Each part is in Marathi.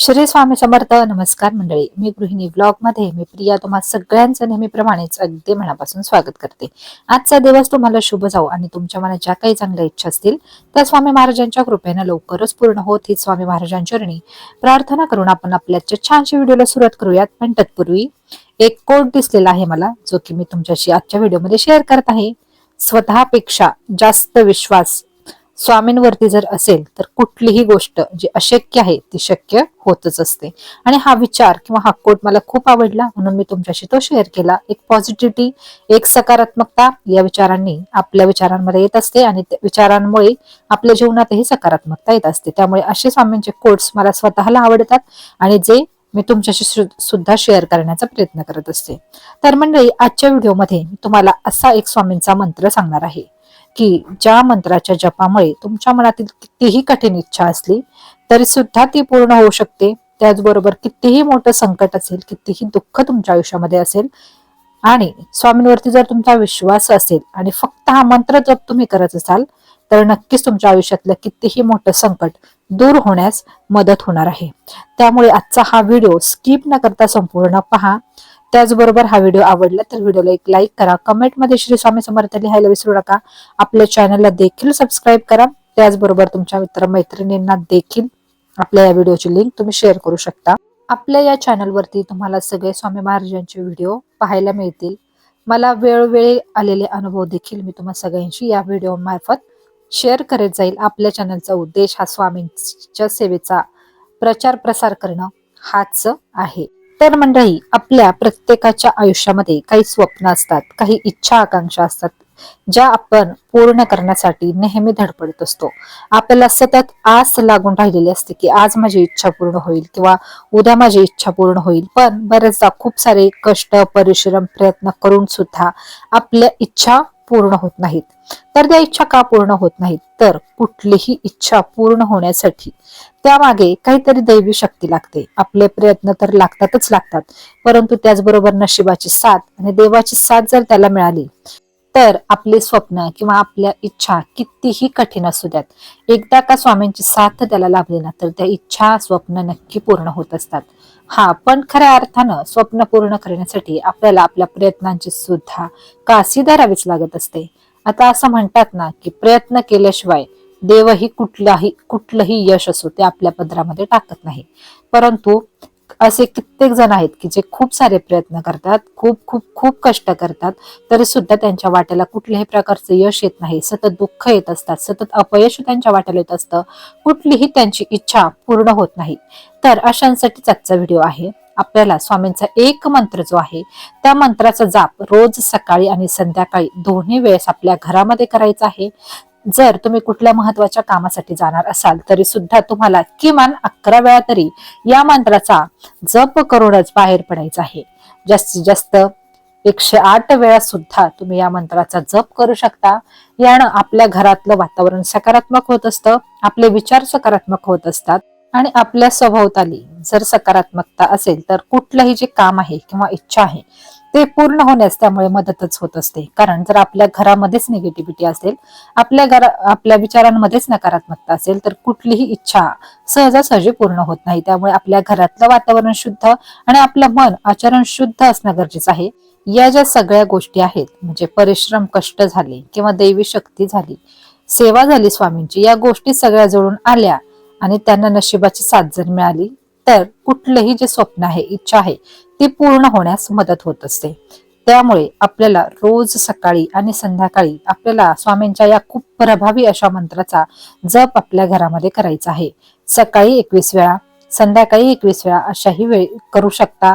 श्री स्वामी समर्थ नमस्कार मंडळी. मी गृहिणी ब्लॉगमध्ये मी प्रिया तुम्हा सगळ्यांचं नेहमीप्रमाणेच अगदी मनापासून स्वागत करते. आजचा दिवस तुम्हाला शुभ जाऊ आणि तुमच्या मनात ज्या काही चांगल्या इच्छा असतील त्या स्वामी महाराजांच्या कृपेनं लवकरच पूर्ण होत ही स्वामी महाराजांचरणी प्रार्थना करून आपण आपल्या छानशा व्हिडिओला सुरुवात करूयात. पण तत्पूर्वी एक कोट दिसलेला आहे मला जो की मी तुमच्याशी आजच्या व्हिडिओमध्ये शेअर करत आहे. स्वतःपेक्षा जास्त विश्वास स्वामींवरती जर असेल तर कुठलीही गोष्ट जी अशक्य आहे ती शक्य होतच असते. आणि हा विचार किंवा हा कोट मला खूप आवडला म्हणून मी तुमच्याशी तो शेअर केला. एक पॉझिटिव्हिटी एक सकारात्मकता या विचारांनी आपल्या विचारांमध्ये येत असते आणि त्या विचारांमुळे आपल्या जीवनातही सकारात्मकता येत असते. त्यामुळे असे स्वामींचे कोट्स मला स्वतःला आवडतात आणि जे मी तुमच्याशी सुद्धा शेअर करण्याचा प्रयत्न करत असते. तर मंडळी आजच्या व्हिडिओमध्ये मी तुम्हाला असा एक स्वामींचा मंत्र सांगणार आहे. की ज्या मंत्राच्या जपामुळे तुमच्या मनातील कितीही कठीण इच्छा असली तरी सुद्धा ती पूर्ण होऊ शकते. त्याचबरोबर कितीही मोठं संकट असेल कितीही दुःख तुमच्या आयुष्यामध्ये असेल आणि स्वामींवरती जर तुमचा विश्वास असेल आणि फक्त हा मंत्र जप तुम्ही करत असाल तर नक्कीच तुमच्या आयुष्यातलं कितीही मोठं संकट दूर होण्यास मदत होणार आहे. त्यामुळे आजचा हा व्हिडिओ स्किप न करता संपूर्ण पहा. त्याचबरोबर हा व्हिडिओ आवडला तर व्हिडिओला एक लाईक करा. कमेंटमध्ये श्री स्वामी समर्थ लिहायला विसरू नका. आपल्या चॅनलला देखील सबस्क्राईब करा. त्याचबरोबर तुमच्या मित्रमैत्रिणींना देखील आपल्या या व्हिडिओची लिंक तुम्ही शेअर करू शकता. आपल्या या चॅनलवरती तुम्हाला सगळे स्वामी महाराजांचे व्हिडिओ पाहायला मिळतील. मला वेळोवेळी आलेले अनुभव देखील मी तुम्हा सगळ्यांशी या व्हिडिओ मार्फत शेअर करत जाईल. आपल्या चॅनलचा उद्देश हा स्वामींच्या सेवेचा प्रचार प्रसार करणं हाच आहे. तर मंडळी आपल्या प्रत्येकाच्या आयुष्यामध्ये काही स्वप्न असतात काही इच्छा आकांक्षा असतात ज्या आपण पूर्ण करण्यासाठी नेहमी धडपडत असतो. आपल्याला सतत आस लागून राहिलेली असते की आज माझी इच्छा पूर्ण होईल किंवा उद्या माझी इच्छा पूर्ण होईल. पण बरेचदा खूप सारे कष्ट परिश्रम प्रयत्न करून सुद्धा आपल्या इच्छा पूर्ण होत नाहीत. तर त्या इच्छा का पूर्ण होत नाहीत? तर कुठलीही इच्छा पूर्ण होण्यासाठी त्यामागे काहीतरी दैवी शक्ती लागते. आपले प्रयत्न तर लागतातच लागतात परंतु त्याचबरोबर नशिबाची साथ आणि देवाची साथ जर त्याला मिळाली तर आपले स्वप्न किंवा आपल्या इच्छा कितीही कठीण असू द्यात. एकदा का स्वामींची साथ त्याला लाभली ना तर त्या इच्छा स्वप्न नक्की पूर्ण होत असतात. हा पण खऱ्या अर्थानं स्वप्न पूर्ण करण्यासाठी आपल्याला आपल्या प्रयत्नांची सुद्धा कासी धरावीच लागत असते. आता असं म्हणतात ना की प्रयत्न केल्याशिवाय देवही कुठलाही कुठलंही यश असो ते आपल्या पदरामध्ये टाकत नाही. परंतु असे कित्येक जण आहेत की जे खूप सारे प्रयत्न करतात खूप खूप खूप कष्ट करतात तरी सुद्धा त्यांच्या वाट्याला कुठल्याही प्रकारचं यश येत नाही. सतत दुःख येत असतात सतत अपयश त्यांच्या वाट्याला येत असतं. कुठलीही त्यांची इच्छा पूर्ण होत नाही. तर अशांसाठीच आजचा व्हिडिओ आहे. आपल्याला स्वामींचा एक मंत्र जो आहे त्या मंत्राचा जाप रोज सकाळी आणि संध्याकाळी दोन्ही वेळेस आपल्या घरामध्ये करायचा आहे. जर तुम्ही कुठल्या महत्त्वाच्या कामासाठी जाणार असाल तरी सुद्धा तुम्हाला किमान अकरा वेळा तरी या मंत्राचा जप करूनच बाहेर पडायचा आहे. जास्तीत जास्त एकशे आठ वेळा सुद्धा तुम्ही या मंत्राचा जप करू शकता. यानं आपल्या घरातलं वातावरण सकारात्मक होत असतं आपले विचार सकारात्मक होत असतात. आणि आपल्या स्वभावताली जर सकारात्मकता असेल तर कुठलंही जे काम आहे किंवा इच्छा आहे ते पूर्ण होण्यास त्यामुळे मदतच होत असते. कारण जर आपल्या घरामध्येच निगेटिव्हिटी असेल आपल्या घरा आपल्या विचारांमध्येच नकारात्मकता असेल तर कुठलीही इच्छा सहजासहजी पूर्ण होत नाही. त्यामुळे आपल्या घरातलं वातावरण शुद्ध आणि आपलं मन आचरण शुद्ध असणं गरजेचं आहे. या ज्या सगळ्या गोष्टी आहेत म्हणजे परिश्रम कष्ट झाले किंवा दैवी शक्ती झाली सेवा झाली स्वामींची या गोष्टी सगळ्या जोडून आल्या आणि त्यांना नशिबाची साथ जर मिळाली तर कुठलंही जे स्वप्न आहे इच्छा आहे ती पूर्ण होण्यास मदत होत असते. त्यामुळे आपल्याला रोज सकाळी आणि संध्याकाळी आपल्याला स्वामींच्या या खूप प्रभावी अशा मंत्राचा जप आपल्या घरामध्ये करायचा आहे. सकाळी एकवीस वेळा संध्याकाळी एकवीस वेळा अशाही वेळ करू शकता.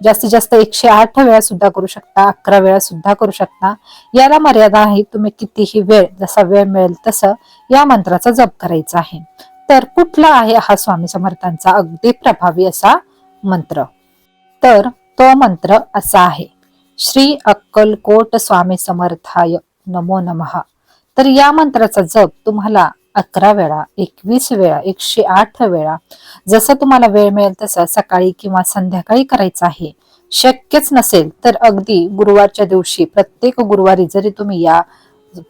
जास्तीत जास्त एकशे आठ वेळा सुद्धा करू शकता अकरा वेळा सुद्धा करू शकता. याला मर्यादा आहे तुम्ही कितीही वेळ जसा वेळ मिळेल तसं या मंत्राचा जप करायचा आहे. तर कुठला आहे हा स्वामी समर्थांचा अगदी प्रभावी असा मंत्र? तर तो मंत्र असा आहे श्री अक्कलकोट स्वामी समर्थाय नमो नमः. तर या मंत्राचा जप तुम्हाला अकरा वेळा एकवीस वेळा एकशे आठ वेळा जसं तुम्हाला वेळ मिळेल तसं सकाळी किंवा संध्याकाळी करायचं आहे. शक्यच नसेल तर अगदी गुरुवारच्या दिवशी प्रत्येक गुरुवारी जरी तुम्ही या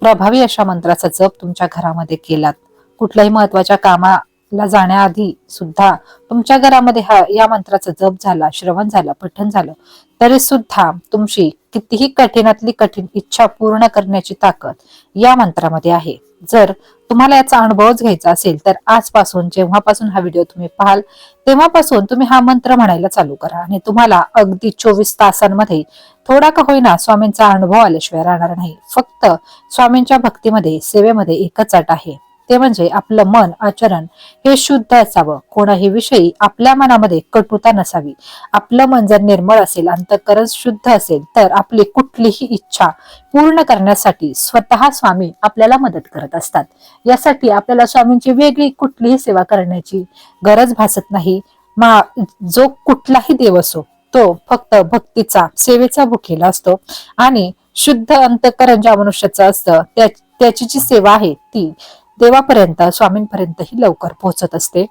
प्रभावी अशा मंत्राचा जप तुमच्या घरामध्ये केलात कुठल्याही महत्त्वाच्या कामाला जाण्याआधी सुद्धा तुमच्या घरामध्ये हा या मंत्राचा जप झाला श्रवण झालं पठण झालं तरी सुद्धा तुमची कितीही कठीणातली कठीण इच्छा पूर्ण करण्याची ताकद या मंत्रामध्ये आहे. जर तुम्हाला याचा अनुभवच घ्यायचा असेल तर आजपासून जेव्हापासून हा व्हिडिओ तुम्ही पाहाल तेव्हापासून तुम्ही हा मंत्र म्हणायला चालू करा. आणि तुम्हाला अगदी चोवीस तासांमध्ये थोडा का होईना स्वामींचा अनुभव आल्याशिवाय राहणार नाही. फक्त स्वामींच्या भक्तीमध्ये सेवेमध्ये एकच अट आहे. ते म्हणजे आपलं मन आचरण हे शुद्ध असावं. कोणाही विषयी आपल्या मनामध्ये कटुता नसावी. आपलं मन जर निर्मळ असेल अंतकरण शुद्ध असेल तर आपली कुठलीही इच्छा पूर्ण करण्यासाठी स्वतः स्वामी आपल्याला मदत करत असतात. यासाठी आपल्याला स्वामींची वेगळी कुठलीही सेवा करण्याची गरज भासत नाही. मा जो कुठलाही देव असो तो फक्त भक्तीचा सेवेचा भुकेला असतो. आणि शुद्ध अंतकरण ज्या मनुष्याचं असतं त्या त्याची जी सेवा आहे ती देवापर्यंत स्वामींपर्यंतही लवकर पोहोचत असते.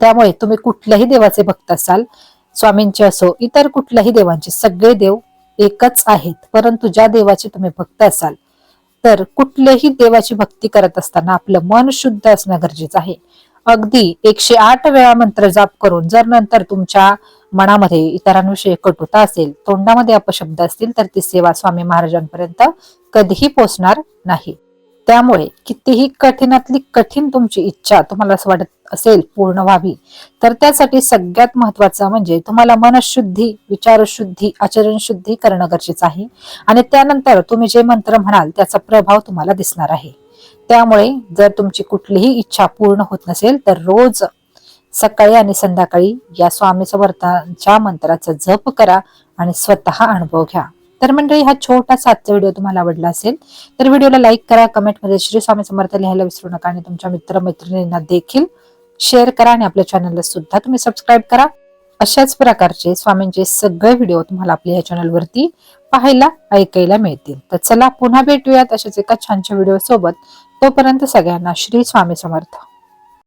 त्यामुळे तुम्ही कुठल्याही देवाचे भक्त असाल स्वामींचे असो इतर कुठल्याही देवांचे सगळे देव एकच आहेत. परंतु ज्या देवाचे तुम्ही भक्त असाल तर कुठल्याही देवाची भक्ती करत असताना आपलं मन शुद्ध असणं गरजेचं आहे. अगदी एकशे आठ वेळा मंत्र जाप करून जर नंतर तुमच्या मनामध्ये इतरांविषयी कटुता असेल तोंडामध्ये अपशब्द असतील तर ती सेवा स्वामी महाराजांपर्यंत कधीही पोचणार नाही. त्यामुळे कितीही कठीणातली कठीण तुमची इच्छा तुम्हाला असं वाटत असेल पूर्ण व्हावी तर त्यासाठी सगळ्यात महत्वाचं म्हणजे तुम्हाला मनशुद्धी विचारशुद्धी आचरण शुद्धी करणं गरजेचं आहे. आणि त्यानंतर तुम्ही जे मंत्र म्हणाल त्याचा प्रभाव तुम्हाला दिसणार आहे. त्यामुळे जर तुमची कुठलीही इच्छा पूर्ण होत नसेल तर रोज सकाळी आणि संध्याकाळी या स्वामी समर्थांच्या मंत्राचा जप करा आणि स्वतः अनुभव घ्या. तर मंडळी हा छोटासा आजचा व्हिडिओ तुम्हाला आवडला असेल तर व्हिडिओला लाईक करा कमेंटमध्ये श्री स्वामी समर्थ लिहायला विसरू नका आणि तुमच्या मित्र मैत्रिणींना देखील शेअर करा आणि आपल्या चॅनलला सुद्धा तुम्ही सबस्क्राईब करा. अशाच प्रकारचे स्वामींचे सगळे व्हिडिओ तुम्हाला आपल्या या चॅनलवरती पाहायला ऐकायला मिळतील. तर चला पुन्हा भेटूयात अशाच एका छानच्या व्हिडिओ सोबत. तोपर्यंत सगळ्यांना श्री स्वामी समर्थ.